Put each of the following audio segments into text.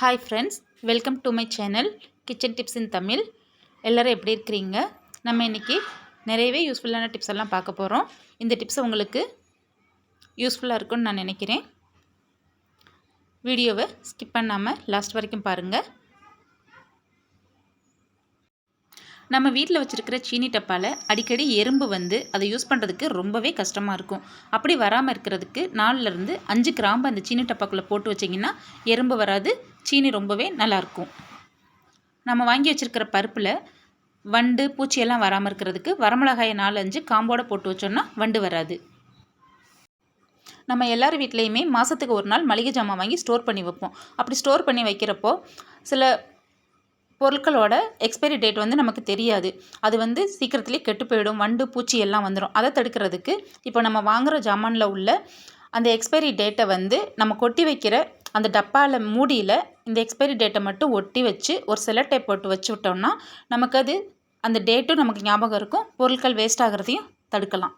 Hi friends welcome to my channel kitchen tips in Tamil எல்லோரும் எப்படி இருக்கிறீங்க? நம்ம இன்றைக்கி நிறையவே யூஸ்ஃபுல்லான டிப்ஸ் எல்லாம் பார்க்க போகிறோம் இந்த டிப்ஸ் உங்களுக்கு யூஸ்ஃபுல்லாக இருக்கும்னு நான் நினைக்கிறேன். வீடியோவை ஸ்கிப் பண்ணாமல் லாஸ்ட் வரைக்கும் பாருங்கள் நம்ம வீட்டில் வச்சுருக்கிற சீனி டப்பாவில் அடிக்கடி எறும்பு வந்து அதை யூஸ் பண்ணுறதுக்கு ரொம்பவே கஷ்டமாக இருக்கும். அப்படி வராமல் இருக்கிறதுக்கு நாலுலேருந்து அஞ்சு கிராம்பு அந்த சீனி டப்பாக்குள்ளே போட்டு வச்சிங்கன்னா எறும்பு வராது சீனி ரொம்பவே நல்லாயிருக்கும். நம்ம வாங்கி வச்சுருக்கிற பருப்பில் வண்டு பூச்சியெல்லாம் வராமல் இருக்கிறதுக்கு வரமிளகாயை நாலு அஞ்சு காம்போடு போட்டு வச்சோன்னா வண்டு வராது. நம்ம எல்லார் வீட்லேயுமே மாதத்துக்கு ஒரு நாள் மளிகை ஜாமான் வாங்கி ஸ்டோர் பண்ணி வைப்போம். அப்படி ஸ்டோர் பண்ணி வைக்கிறப்போ சில பொருட்களோட எக்ஸ்பைரி டேட் வந்து நமக்கு தெரியாது. அது வந்து சீக்கிரத்துலேயே கெட்டு போயிடும் வண்டு பூச்சி எல்லாம் வந்துடும் அதை தடுக்கிறதுக்கு இப்போ நம்ம வாங்குகிற ஜாமானில் உள்ள அந்த எக்ஸ்பைரி டேட்டை வந்து நம்ம கொட்டி வைக்கிற அந்த டப்பாவில் மூடியில் இந்த எக்ஸ்பைரி டேட்டை மட்டும் ஒட்டி வச்சு ஒரு செலட்டை டேப் போட்டு வச்சு விட்டோம்னா நமக்கு அது அந்த டேட்டும் நமக்கு ஞாபகம் இருக்கும். பொருட்கள் வேஸ்ட் ஆகிறதையும் தடுக்கலாம்.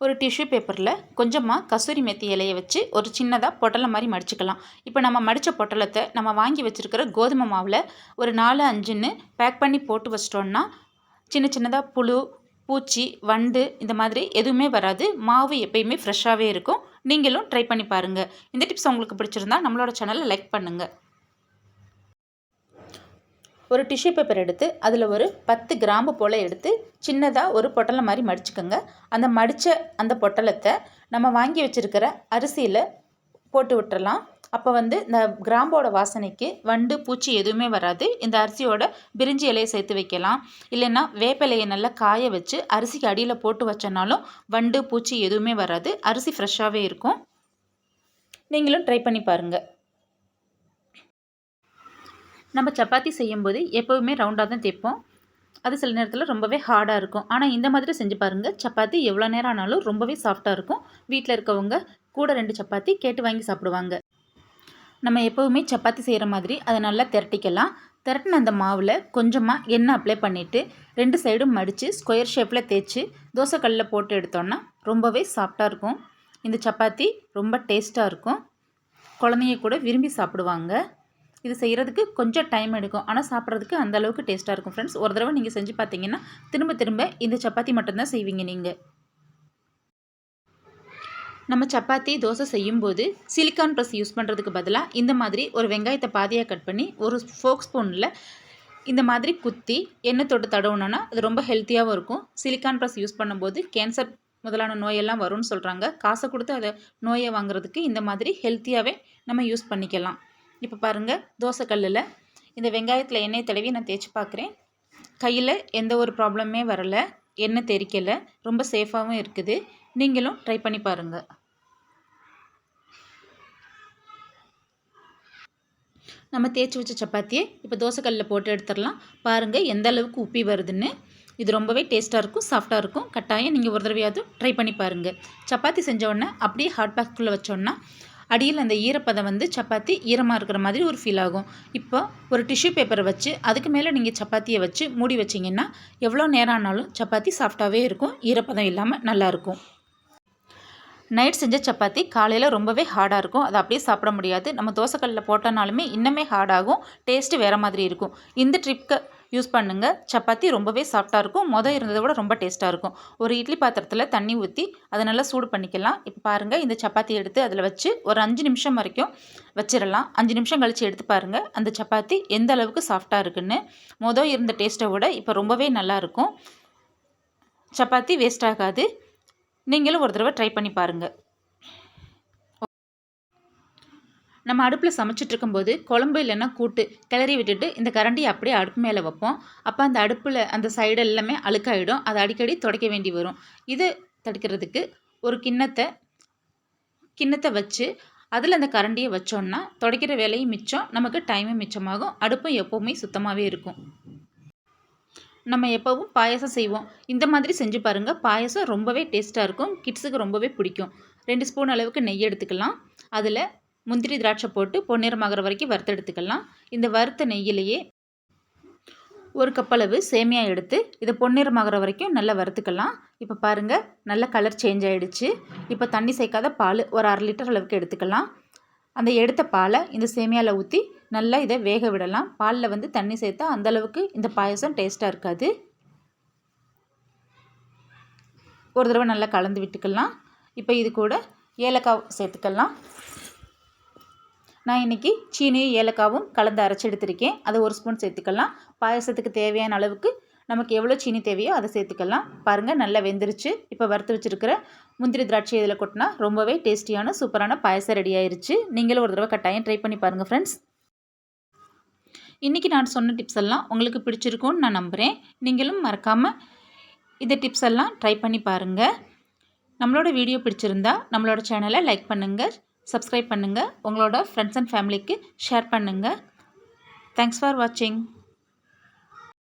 ஒரு டிஷ்யூ பேப்பரில் கொஞ்சமாக கசூரி மெத்தி இலையை வச்சு ஒரு சின்னதாக பொட்டலை மாதிரி மடிச்சுக்கலாம். இப்போ நம்ம மடித்த பொட்டலத்தை நம்ம வாங்கி வச்சுருக்கிற கோதுமை மாவில் ஒரு நாலு அஞ்சுன்னு பேக் பண்ணி போட்டு வச்சிட்டோன்னா சின்ன சின்னதாக புழு பூச்சி வண்டு இந்த மாதிரி எதுவுமே வராது. மாவு எப்பயுமே ஃப்ரெஷ்ஷாகவே இருக்கும். நீங்களும் ட்ரை பண்ணி பாருங்கள் இந்த டிப்ஸ் உங்களுக்கு பிடிச்சிருந்தா நம்மளோட சேனலை லைக் பண்ணுங்கள் ஒரு டிஷ்யூ பேப்பர் எடுத்து அதில் ஒரு பத்து கிராம்பு போல் எடுத்து சின்னதாக ஒரு பொட்டலை மாதிரி மடிச்சுக்கோங்க. அந்த மடித்த அந்த பொட்டலத்தை நம்ம வாங்கி வச்சுருக்கிற அரிசியில் போட்டு விட்டுறலாம். அப்போ வந்து இந்த கிராம்போட வாசனைக்கு வண்டு பூச்சி எதுவுமே வராது. இந்த அரிசியோட பிரிஞ்சி இலையை சேர்த்து வைக்கலாம். இல்லைன்னா வேப்பிலையை நல்லா காய வச்சு அரிசிக்கு அடியில் போட்டு வச்சனாலும் வண்டு பூச்சி எதுவுமே வராது. அரிசி ஃப்ரெஷ்ஷாகவே இருக்கும். நீங்களும் ட்ரை பண்ணி பாருங்கள் நம்ம சப்பாத்தி செய்யும்போது எப்போவுமே ரவுண்டாக தான் தைப்போம் அது சில நேரத்தில் ரொம்பவே ஹார்டாக இருக்கும். ஆனால் இந்த மாதிரி செஞ்சு பாருங்கள் சப்பாத்தி எவ்வளோ நேரம் ஆனாலும் ரொம்பவே சாஃப்டாக இருக்கும். வீட்டில் இருக்கவங்க கூட ரெண்டு சப்பாத்தி கேட்டு வாங்கி சாப்பிடுவாங்க. நம்ம எப்போவுமே சப்பாத்தி செய்கிற மாதிரி அதை நல்லா திரட்டிக்கலாம். திரட்டின அந்த மாவில் கொஞ்சமாக எண்ணெய் அப்ளை பண்ணிவிட்டு ரெண்டு சைடும் மடித்து ஸ்கொயர் ஷேப்பில் தேய்ச்சி தோசைக்கல்லில் போட்டு எடுத்தோன்னா ரொம்பவே சாஃப்டாக இருக்கும். இந்த சப்பாத்தி ரொம்ப டேஸ்ட்டாக இருக்கும். குழந்தைங்க கூட விரும்பி சாப்பிடுவாங்க. இது செய்கிறதுக்கு கொஞ்சம் டைம் எடுக்கும். ஆனால் சாப்பிட்றதுக்கு அந்தளவுக்கு டேஸ்ட்டாக இருக்கும். ஃப்ரெண்ட்ஸ் ஒரு தடவை நீங்கள் செஞ்சு பார்த்தீங்கன்னா திரும்ப திரும்ப இந்த சப்பாத்தி மட்டும்தான் செய்வீங்க நீங்கள் நம்ம சப்பாத்தி தோசை செய்யும்போது சிலிக்கான் ப்ரெஸ் யூஸ் பண்ணுறதுக்கு பதிலாக இந்த மாதிரி ஒரு வெங்காயத்தை பாதியாக கட் பண்ணி ஒரு ஃபோக் ஸ்பூனில் இந்த மாதிரி குத்தி எண்ணெய் தொட்டு தடவுனோன்னா அது ரொம்ப ஹெல்த்தியாகவும் இருக்கும். சிலிக்கான் ப்ரெஸ் யூஸ் பண்ணும்போது கேன்சர் முதலான நோயெல்லாம் வரும்னு சொல்கிறாங்க காசை கொடுத்து அதை நோயை வாங்குறதுக்கு இந்த மாதிரி ஹெல்த்தியாகவே நம்ம யூஸ் பண்ணிக்கலாம். இப்போ பாருங்கள் தோசைக்கல்லில் இந்த வெங்காயத்தில் எண்ணெய் தடவி நான் தேய்ச்சி பார்க்குறேன் கையில் எந்த ஒரு ப்ராப்ளமே வரலை. எண்ணெய் தெரிக்கலை ரொம்ப சேஃபாகவும் இருக்குது. நீங்களும் ட்ரை பண்ணி பாருங்கள் நம்ம தேய்ச்சி வச்ச சப்பாத்தியை இப்போ தோசைக்கல்லில் போட்டு எடுத்துடலாம். பாருங்கள் எந்த அளவுக்கு உப்பி வருதுன்னு. இது ரொம்பவே டேஸ்ட்டாக இருக்கும் சாஃப்டாக இருக்கும். கட்டாயம் நீங்கள் ஒரு தடவையாவது ட்ரை பண்ணி பாருங்கள் சப்பாத்தி செஞ்சோடனே அப்படியே ஹாட் பேக்குள்ளே வச்சோன்னா அடியில் அந்த ஈரப்பதம் வந்து சப்பாத்தி ஈரமாக இருக்கிற மாதிரி ஒரு ஃபீல் ஆகும். இப்போ ஒரு டிஷ்யூ பேப்பரை வச்சு அதுக்கு மேலே நீங்கள் சப்பாத்தியை வச்சு மூடி வச்சிங்கன்னா எவ்வளோ நேரம் ஆனாலும் சப்பாத்தி சாஃப்டாகவே இருக்கும் ஈரப்பதம் இல்லாமல் நல்லாயிருக்கும் நைட் செஞ்ச சப்பாத்தி காலையில் ரொம்பவே ஹார்டாக இருக்கும். அதை அப்படியே சாப்பிட முடியாது. நம்ம தோசைக்கல்லில் போட்டோனாலுமே இன்னுமே ஹார்டாகும் டேஸ்ட்டு வேறு மாதிரி இருக்கும். இந்த ட்ரிப்க்கு யூஸ் பண்ணுங்கள் சப்பாத்தி ரொம்பவே சாஃப்டாக இருக்கும். மொதல் இருந்ததை விட ரொம்ப டேஸ்ட்டாக இருக்கும். ஒரு இட்லி பாத்திரத்தில் தண்ணி ஊற்றி அதை நல்லா சூடு பண்ணிக்கலாம். இப்போ பாருங்கள் இந்த சப்பாத்தி எடுத்து அதில் வச்சு ஒரு அஞ்சு நிமிஷம் வரைக்கும் வச்சிடலாம் அஞ்சு நிமிஷம் கழித்து எடுத்து பாருங்கள் அந்த சப்பாத்தி எந்த அளவுக்கு சாஃப்டாக இருக்குன்னு. மொதல் இருந்த டேஸ்ட்டை விட இப்போ ரொம்பவே நல்லாயிருக்கும் சப்பாத்தி வேஸ்ட் ஆகாது. நீங்களும் ஒரு தடவை ட்ரை பண்ணி பாருங்கள் நம்ம அடுப்பில் சமைச்சிட்டு இருக்கும்போது குழம்பு இல்லைன்னா கூட்டு கிளறி விட்டுட்டு இந்த கரண்டியை அப்படியே அடுப்பு மேலே வைப்போம். அப்போ அந்த அடுப்பில் அந்த சைடு எல்லாமே அழுக்காயிடும். அதை அடிக்கடி துடைக்க வேண்டி வரும். இது தடுக்கிறதுக்கு ஒரு கிண்ணத்தை கிண்ணத்தை வச்சு அதில் அந்த கரண்டியை வச்சோன்னா துடைக்கிற வேலையும் மிச்சம். நமக்கு டைமும் மிச்சமாகும். அடுப்பும் எப்போவுமே சுத்தமாகவே இருக்கும். நம்ம எப்போவும் பாயசம் செய்வோம். இந்த மாதிரி செஞ்சு பாருங்கள் பாயசம் ரொம்பவே டேஸ்ட்டாக இருக்கும். கிட்ஸுக்கு ரொம்பவே பிடிக்கும். ரெண்டு ஸ்பூன் அளவுக்கு நெய் எடுத்துக்கலாம். அதில் முந்திரி திராட்சை போட்டு பொன்னிறமாகற வரைக்கும் வறுத்தெடுத்துக்கலாம் இந்த வறுத்த நெய்யிலேயே ஒரு கப்பளவு சேமியா எடுத்து இதை பொன்னிறமாகற வரைக்கும் நல்லா வறுத்துக்கலாம். இப்போ பாருங்கள் நல்ல கலர் சேஞ்ச் ஆகிடுச்சு இப்போ தண்ணி சேர்க்காத பால் ஒரு அரை லிட்டர் அளவுக்கு எடுத்துக்கலாம். அந்த எடுத்த பாலை இந்த சேமியாவில் ஊற்றி நல்லா இதை வேக விடலாம். பாலில் வந்து தண்ணி சேர்த்தா அந்தளவுக்கு இந்த பாயசம் டேஸ்ட்டாக இருக்காது. ஒரு தடவை நல்லா கலந்து விட்டுக்கலாம். இப்போ இது கூட ஏலக்காய் சேர்த்துக்கலாம். நான் இன்றைக்கி சீனியும் ஏலக்காவும் கலந்து அரைச்சி எடுத்திருக்கேன். அதை ஒரு ஸ்பூன் சேர்த்துக்கலாம். பாயசத்துக்கு தேவையான அளவுக்கு நமக்கு எவ்வளோ சீனி தேவையோ அதை சேர்த்துக்கலாம். பாருங்கள் நல்லா வெந்துருச்சு. இப்போ வறுத்து வச்சுருக்கிற முந்திரி திராட்சை இதில் கொட்டினா ரொம்பவே டேஸ்டியான சூப்பரான பாயசம் ரெடி ஆயிருச்சு. நீங்களும் ஒரு தடவை கட்டாயம் ட்ரை பண்ணி பாருங்கள் ஃப்ரெண்ட்ஸ் இன்றைக்கி நான் சொன்ன டிப்ஸ் எல்லாம் உங்களுக்கு பிடிச்சிருக்கும்னு நான் நம்புகிறேன் நீங்களும் மறக்காமல் இந்த டிப்ஸ் எல்லாம் ட்ரை பண்ணி பாருங்கள் நம்மளோட வீடியோ பிடிச்சிருந்தா நம்மளோட சேனலை லைக் பண்ணுங்கள் சப்ஸ்கிரைப் பண்ணுங்கள் உங்களோட ஃப்ரெண்ட்ஸ் அண்ட் ஃபேமிலிக்கு ஷேர் பண்ணுங்கள் தேங்க்ஸ் ஃபார் வாட்சிங்